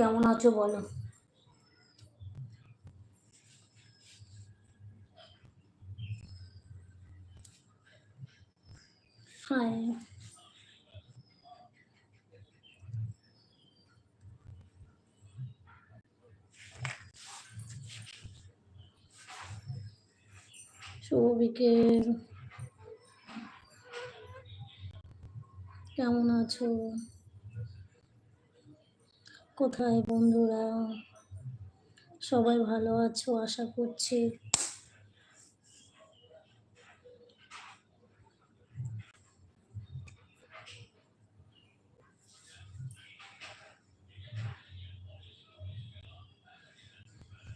কেমন আছো বলো। হাই শুভ বিকেল কেমন আছো? কোথায় বন্ধুরা? সবাই ভালো আছো আশা করছি।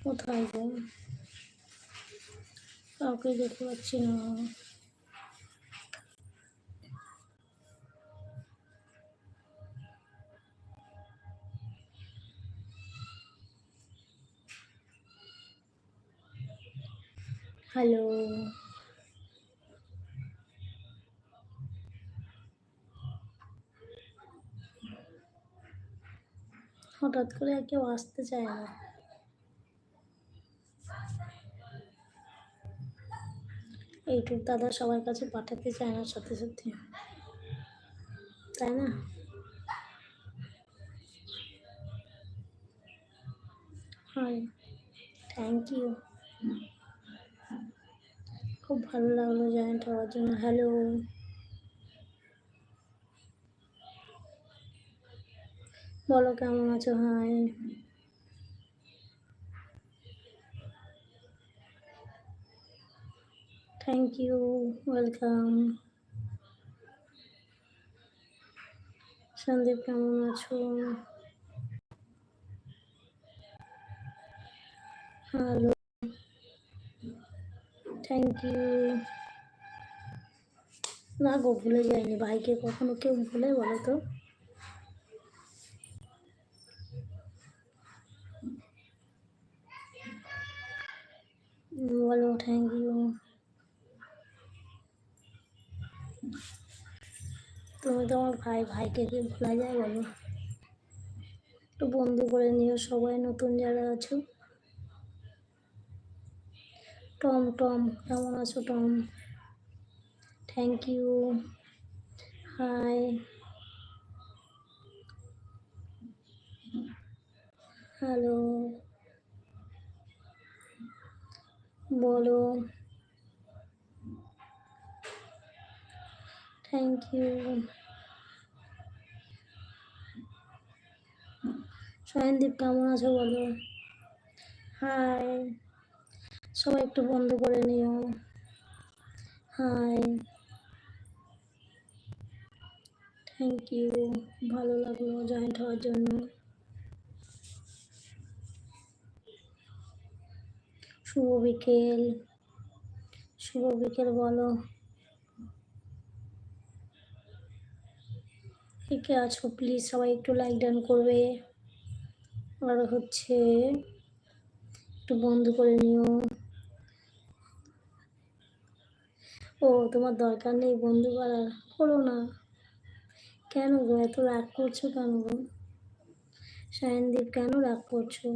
কোথায় গো? কাউকে দেখতে পাচ্ছি না। হ্যালো হঠাৎ করে আর কেউ আসতে চায় না। এইটুক দাদা সবার কাছে পাঠাতে চায় না, সত্যি সত্যি। তাই না? হাই থ্যাংক ইউ খুব ভালো লাগল জয়েন্ট হওয়ার জন্য হ্যালো বলো কেমন আছো hi thank you welcome Sandeep কেমন আছো হ্যালো ইউ না গো ভুলে যায়নি ভাইকে কখনো কেউ ভুলে বলো তো। বলো থ্যাংক ইউ তুমি তো আমার ভাই, ভাইকে কি ভোলা যায় বলো? একটু বন্ধু করে নিও সবাই, নতুন যারা আছো। টম টম, কেমন আছো, Tom? Thank you hi hello বলো। থ্যাংক ইউ সয়নদীপ কেমন আছো বলো? হাই সবাই একটু বন্ধ করে নিও। হাই। থ্যাংক ইউ ভালো লাগল জয়েন্ট হওয়ার জন্য। শুভ বিকেল। শুভ বিকেল বলো। কে কে আছো? প্লিজ সবাই একটু লাইক ডান করবে। আর হচ্ছে একটু বন্ধ করে নিও। ও, তোমার দরকার নেই বন্ধু করার করো না। কেন গো, এত রাগ করছ কেন গো? সায়নদীপ, কেন রাগ করছ?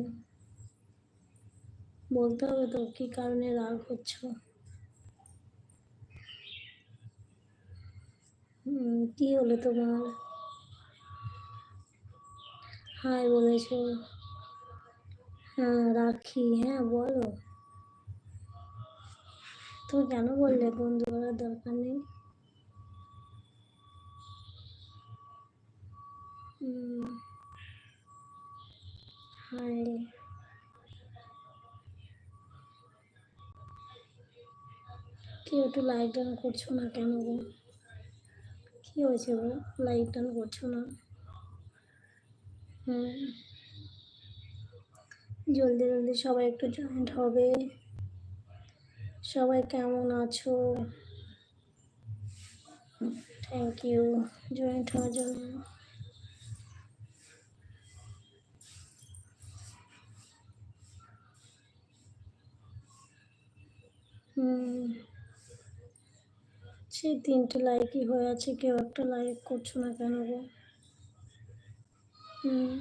বলতে হবে তো, কি কারণে রাগ করছ কি হলো তোমার? হাই বলেছ। হ্যাঁ রাখি। হ্যাঁ বলো। তুমি কেন বললে? বন্ধু করার দরকার নেই। হাই কেউ একটু লাইক ডান করছ না কেন গো? কি হয়েছে গো? লাইক ডান করছ না? হুম। জলদি জলদি সবাই একটু জয়েন্ট হবে। সবাই কেমন আছো? থ্যাংক ইউ জয়েন্ট হওয়ার জন্য সেই তিনটে লাইকই হয়ে আছে, কেউ একটা লাইক করছ না কেন গো? হুম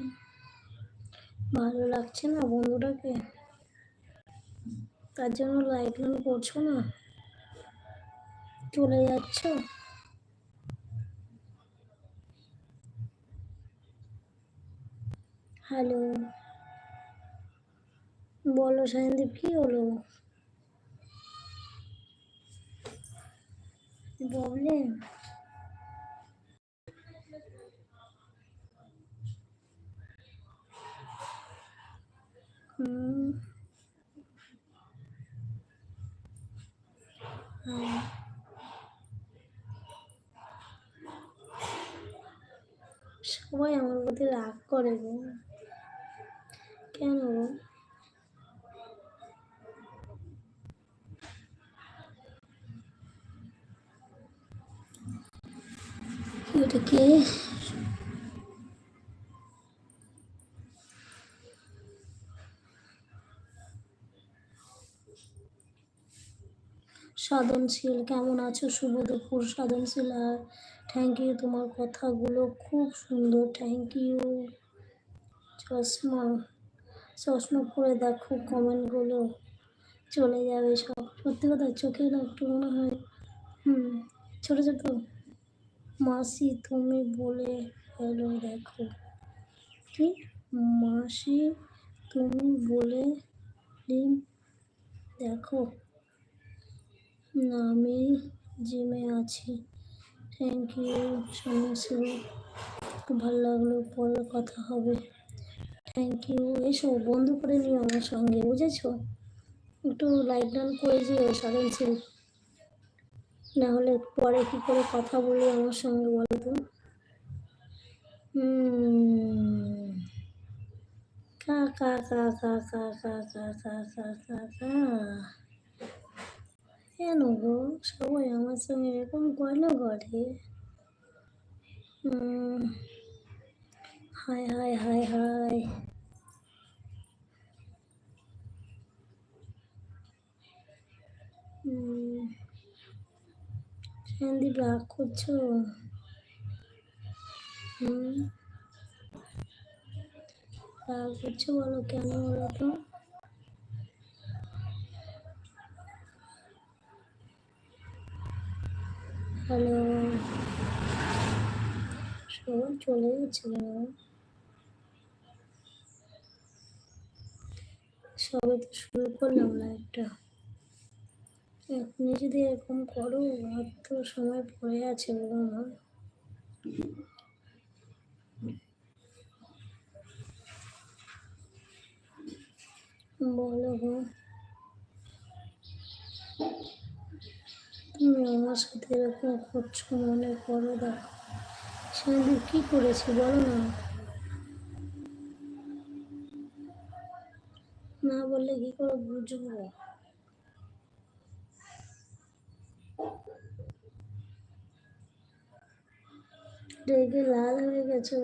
ভালো লাগছে না বন্ধুটাকে? তার জন্য লাইক লাইন করছ না? চলে যাচ্ছ? হ্যালো বলো সায়নদীপ, কি হলো? প্রবলেম হুম। সবাই আমার প্রতি রাগ করে গো। কেন? এটা কে? সাধনশীল, কেমন আছো? শুভ দুপুর, সাধনশীল। আর থ্যাংক ইউ তোমার কথাগুলো খুব সুন্দর। থ্যাংক ইউ চশমা। চশমা পরে দেখো কমেন্টগুলো চলে যাবে সব। সত্যি কথা, চোখে একটু মনে হয়, হুম, ছোটো ছোটো। মাসি, তুমি বলে হ্যালো দেখো। কি? মাসি, তুমি বলে দেখো। আমি জিমে আছি থ্যাংক ইউ সমস্যা খুব ভালো লাগল পরে কথা হবে থ্যাংক ইউ এসো বন্ধু করে নিও আমার সঙ্গে বুঝেছ একটু লাইক ডান করে যেও সাধন ছিল না হলে পরে কি করে কথা বলি আমার সঙ্গে বলো তো কা কা কা কা কা কা কা কা কা কা কেন গো সবাই আমার সঙ্গে এরকম হুম হাই হাই হাই হাই হুম সন্দীপ রাগ করছ হুম রাগ করছ বলো কেন বলো তো হ্যালো সবাই চলে গেছে কেন সবে তো শুরু করলাম লাইভটা এখনই যদি এরকম করো, আর তো সময় পড়ে আছে গো আমার বলো গো। তুমি আমার সাথে এরকম করছ মনে করো দেখো সন্দীপ কি করেছি বলো না? না বললে কি করে বুঝব? রেগে লাল হয়ে গেছো।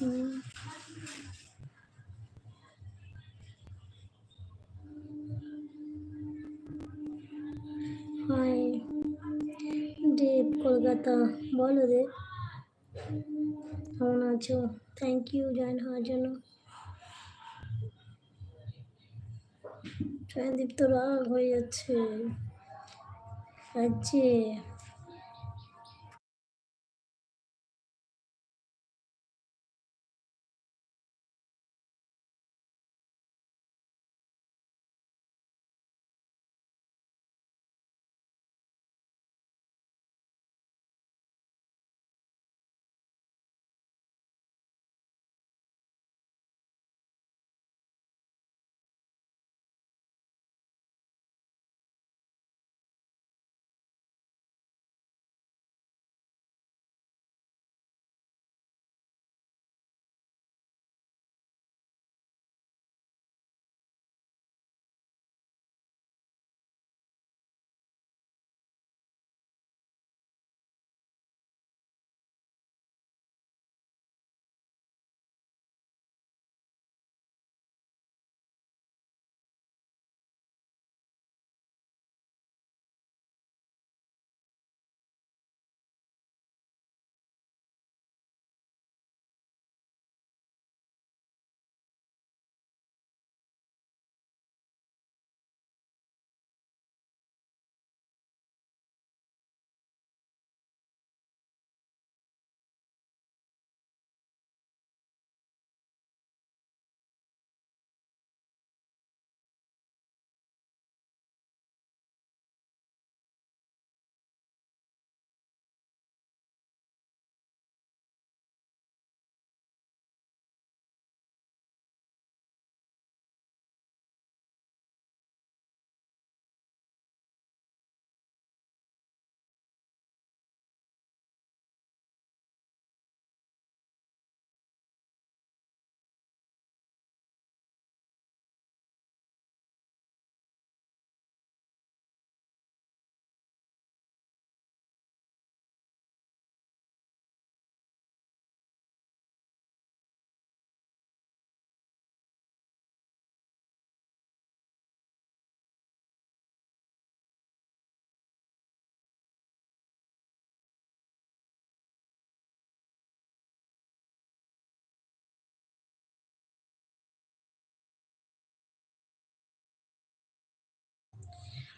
হাই দেব কলকাতা, বলো দেব কেমন আছো? থ্যাংক ইউ জয়েন হওয়ার জন্য। জয়দীপ তো রাগ হয়ে যাচ্ছে। রাজ্যে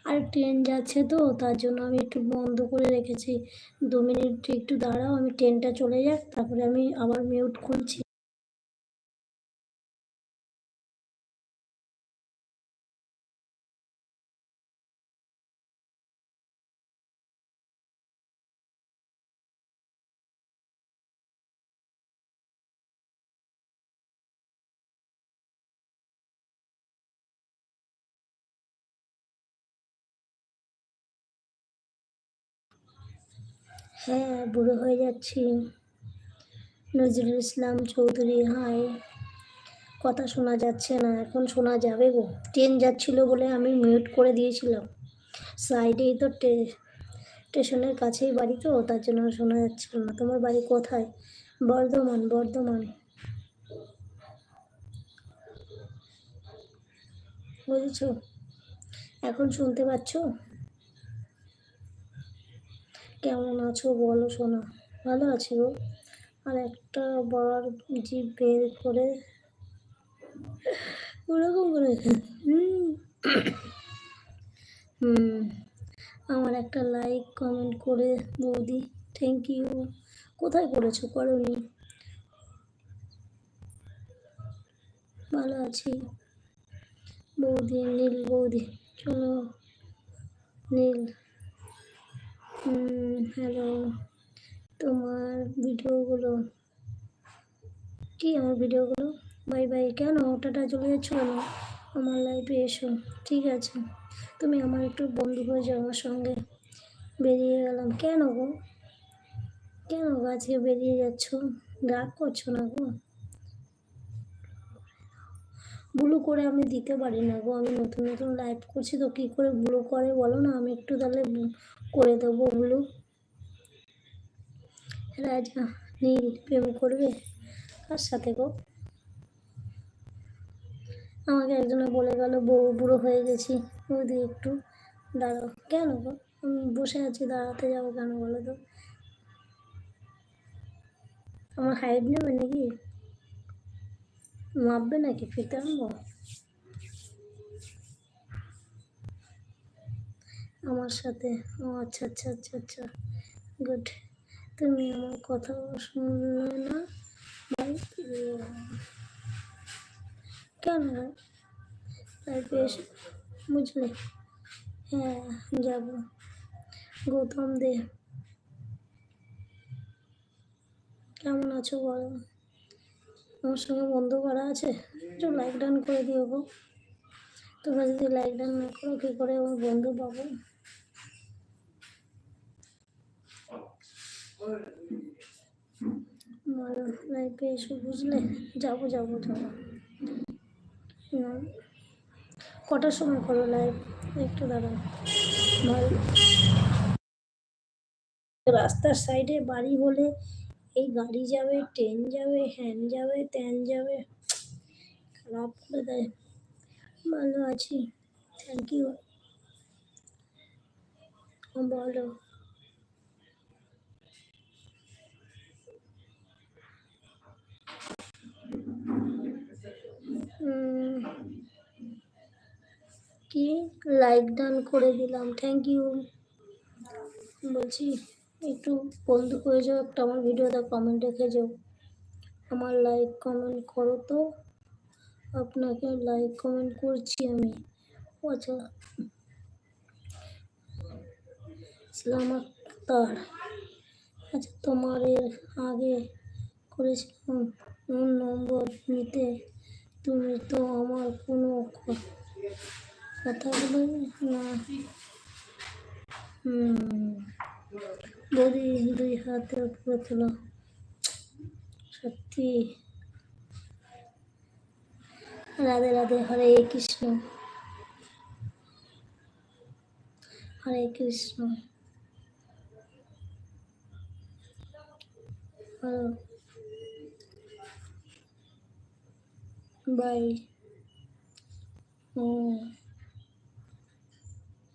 আর ট্রেন যাচ্ছে তো, তার জন্য আমি একটু বন্ধ করে রেখেছি। দু মিনিট একটু দাঁড়াও, আমি ট্রেনটা চলে যাক, তারপরে আমি আবার মিউট খুলছি। হ্যাঁ বুড়ো হয়ে যাচ্ছি। নজরুল ইসলাম চৌধুরী হাই কথা শোনা যাচ্ছে না, এখন শোনা যাবে গো। ট্রেন যাচ্ছিল বলে আমি মিউট করে দিয়েছিলাম। সাইডেই তো স্টেশনের কাছেই বাড়ি তো, তার জন্য শোনা যাচ্ছিল না। তোমার বাড়ি কোথায়? বর্ধমান বর্ধমান। বুঝেছ? এখন শুনতে পাচ্ছ? কেমন আছো বলো শোনা ভালো আছি গো। আর একটা বার জিপ বের করে ওরকম করে হুম। আমার একটা লাইক কমেন্ট করে বৌদি থ্যাংক ইউ কোথায় করেছ করনি ভালো আছি। বৌদি, নীল বৌদি, চলো। নীল। হ্যালো তোমার ভিডিওগুলো? কি আমার ভিডিওগুলো? বাই বাই, কেন ওটাটা চলে যাচ্ছ কেন? আমার লাইফে এসো, ঠিক আছে? তুমি আমার একটু বন্ধু হয়ে যাও, আমার সঙ্গে বেরিয়ে গেলাম। কেন গো? কেন গো আজকে বেরিয়ে যাচ্ছ? রাগ করছ না গো? ব্লু করে আমি দিতে পারি না গো, আমি নতুন নতুন লাইভ করছি, তো কী করে ব্লু করে বলো না? আমি একটু তাহলে করে দেবো ব্লু রাজা নীল প্রেম করবে কার সাথে গো? আমাকে একজনে বলে গেল, বউ বুড়ো হয়ে গেছি বৌদি একটু দাঁড়াও। কেন গো? আমি বসে আছি, দাঁড়াতে যাব কেন বলো তো? আমার হাইট নেবে নাকি? মাপবে নাকি? ফিতে আনব আমার সাথে। ও আচ্ছা আচ্ছা আচ্ছা আচ্ছা। গুড তুমি আমার কথা শুনলে না? ভাই কেন? লাইফে বুঝলে? হ্যাঁ যাব। গৌতম দে। কেমন আছো বলো? আমার সঙ্গে বন্ধু করা আছে? একটু লাইক ডান করে দিও গো। তোমরা যদি লাইক ডান না করো, কী করে আমার বন্ধু পাবো? বুঝলে যাব যাব কটার সময় করো লাইভ একটু দাঁড়াও। রাস্তার সাইডে বাড়ি বলে এই গাড়ি যাবে ট্রেন যাবে হ্যান যাবে ত্যান যাবে। খারাপ করে দেয়। ভালো আছি। থ্যাংক ইউ বলো। কি? লাইক ডান করে দিলাম। থ্যাংক ইউ বলছি, একটু বন্ধু করে যাও, একটা আমার ভিডিওটা কমেন্ট রেখে যাও। আমার লাইক কমেন্ট করো তো। আপনাকে লাইক কমেন্ট করছি আমি। আচ্ছা। ইসলাম আক্তার। আচ্ছা তোমার এর আগে করেছিলাম নম্বর নিতে। তুমি তো আমার কোনো কথা বলে না। হুম দুই হাতে উপরে তোলো। সত্যি। রাধে রাধে, হরে কৃষ্ণ। হরে কৃষ্ণ। হ্যালো। বাই ও